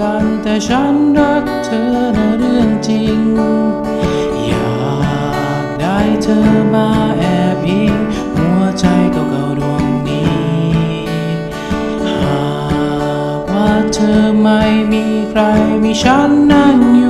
กัน แต่ฉันรักเธอนะเรื่องจริง อยากได้เธอมาแอบอิงหัวใจเก่าๆดวงนี้ หากว่าเธอไม่มีใครมีฉันนั่งอยู่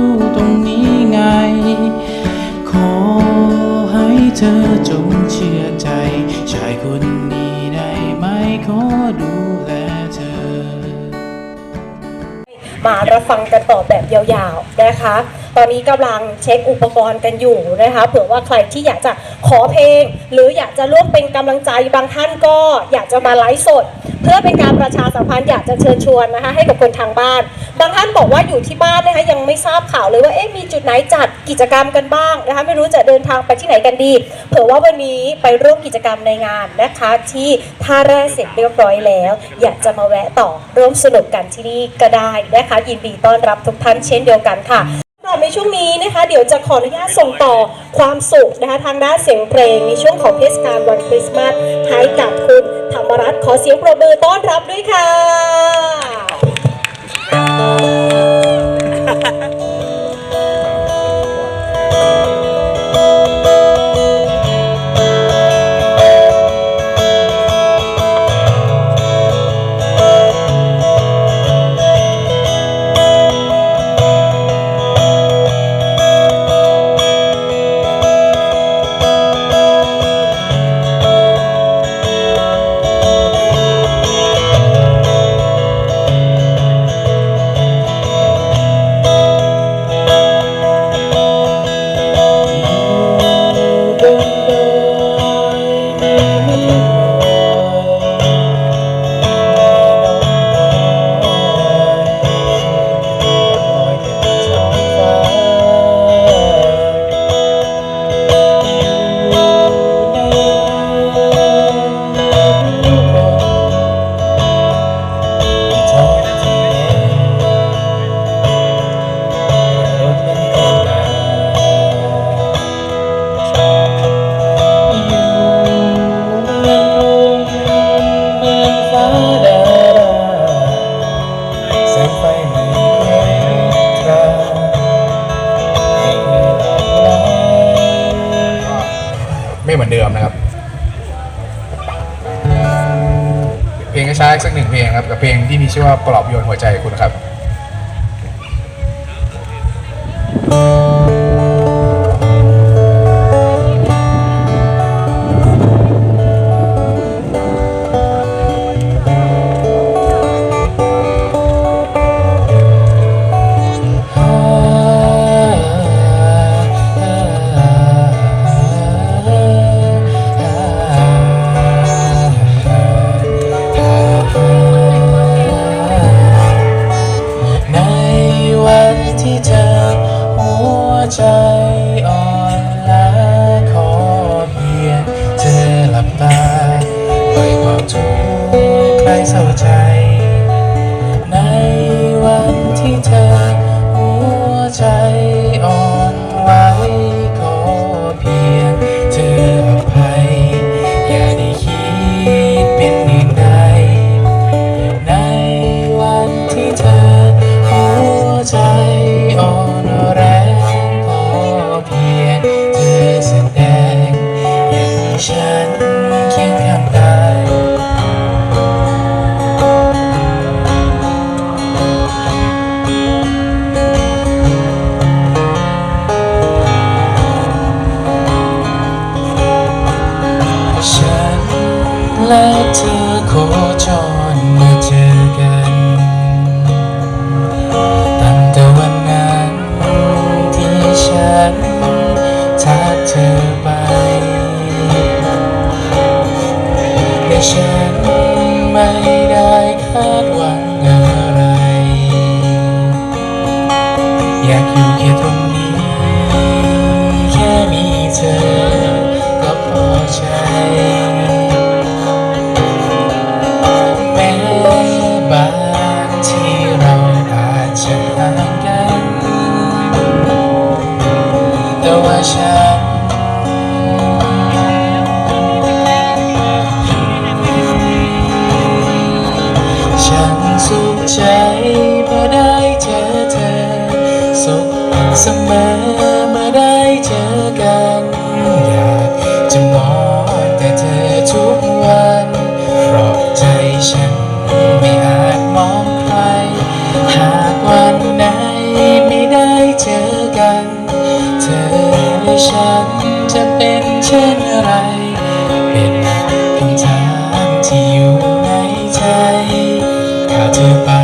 มารับฟังกันต่อแบบยาวๆนะคะ ตอนนี้กำลังเช็คอุปกรณ์กันอยู่นะคะเผื่อว่าใครที่อยากจะขอเพลง หรืออยากจะร่วมเป็นกำลังใจบางท่านก็อยากจะมาไลฟ์สด เพื่อเป็นการประชาสัมพันธ์อยากจะเชิญชวนนะคะให้กับคนทางบ้าน บางท่านบอกว่าอยู่ที่บ้านนะคะยังไม่ทราบข่าวเลยว่าเอ๊ะมีจุดไหนจัดกิจกรรมกันบ้างนะคะไม่รู้จะเดินทางไปที่ไหนกันดี เผื่อว่าวันนี้ไปร่วมกิจกรรมในงานนะคะ ที่ท่าแร่เสร็จเรียบร้อยแล้ว อยากจะมาแวะต่อร่วมสนุกกันที่นี่ก็ได้นะคะยินดีต้อนรับทุกท่านเช่นเดียวกันค่ะสำหรับในช่วงนี้นะคะ เดี๋ยวจะขออนุญาตส่งต่อความสุขนะคะ ทางด้านเสียงเพลงในช่วงของเทศกาลวันคริสต์มาสให้กับคุณธรรมรัตน์ขอเสียงปรบมือต้อนรับด้วยค่ะ ไม่เหมือนเดิมนะครับ เพลงช้าสักหนึ่งเพลงครับกับเพลงที่มีชื่อว่าปลอบโยนหัวใจคุณครับใน เจอกันอยากจะมองแต่เธอทุกวันเพราะใจฉันไม่อาจมองใคร หากวันไหนไม่ได้เจอกัน เธอและฉันจะเป็นเช่นไรเป็นคำถามที่อยู่ในใจถ้าเธอไป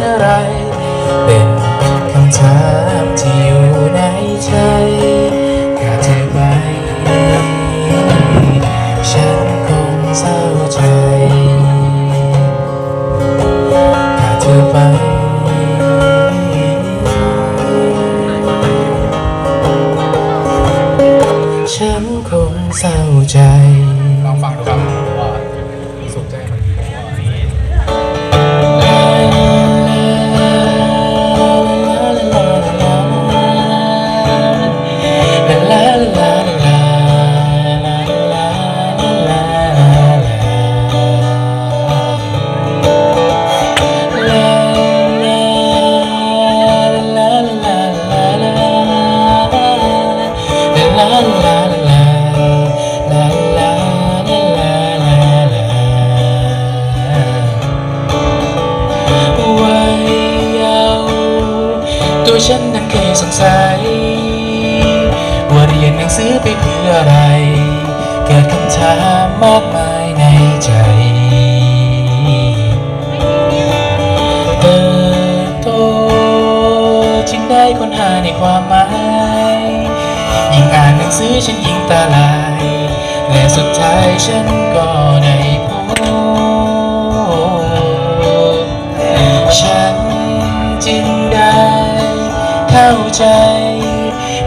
เช่นไร เป็นคำถามที่อยู่ในใจถ้าเธอไป ฉันคงเศร้าใจถ้าเธอไปฉันคงเศร้าใจ ฉันนั้นเคยสงสัย ว่าเรียนหนังสือไปเพื่ออะไร เกิดคำถามมากมายในใจเติบโตจึงได้ค้นหาในความหมาย ยิ่งอ่านหนังสือฉันยิ่งตาลาย และสุดท้ายฉันก็ได้ เข้าใจ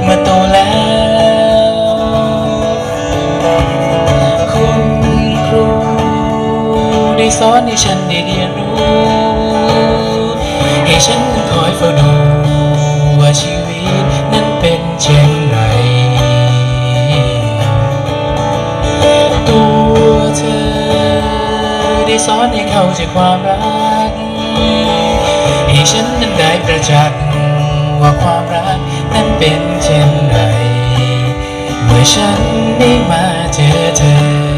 เมื่อโตแล้ว คุณครูได้สอนให้ฉันได้เรียนรู้ ให้ฉันนั้นคอยเฝ้าดูว่าชีวิตนั้นเป็นเช่นไรตัวเธอได้สอนให้เข้าใจความรัก ให้ฉันนั้นได้ประจักษ์ ว่าความรักนั้นเป็นเช่นไร เมื่อฉันได้มาเจอเธอ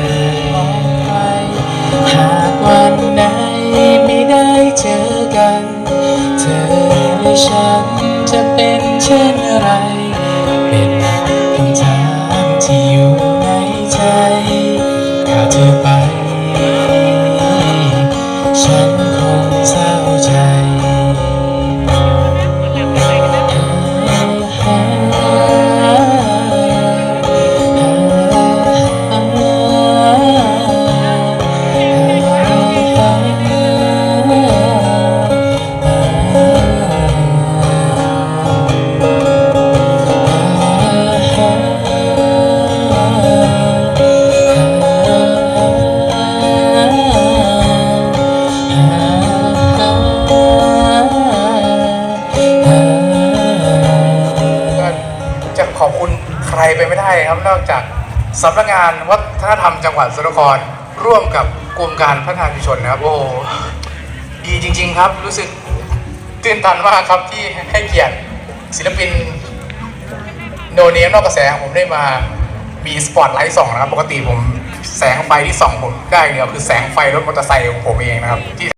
อบคุณใครไปไม่ได้ครับนอกจากสำนักงานวัฒนธรรมจังหวัดสกลนครร่วมกับกรมการพัฒนาชุมชนนะครับ โอ้โหดีจริง ๆ ครับรู้สึกตื่นตันมากครับที่ให้เกียรติศิลปินโนเนมนอกกระแสของผมได้มามีสปอตไลท์ส่องนะครับ ปกติผมแสงไฟที่ส่องผมได้เนี่ยคือแสงไฟรถมอเตอร์ไซค์ของผมเองนะครับที่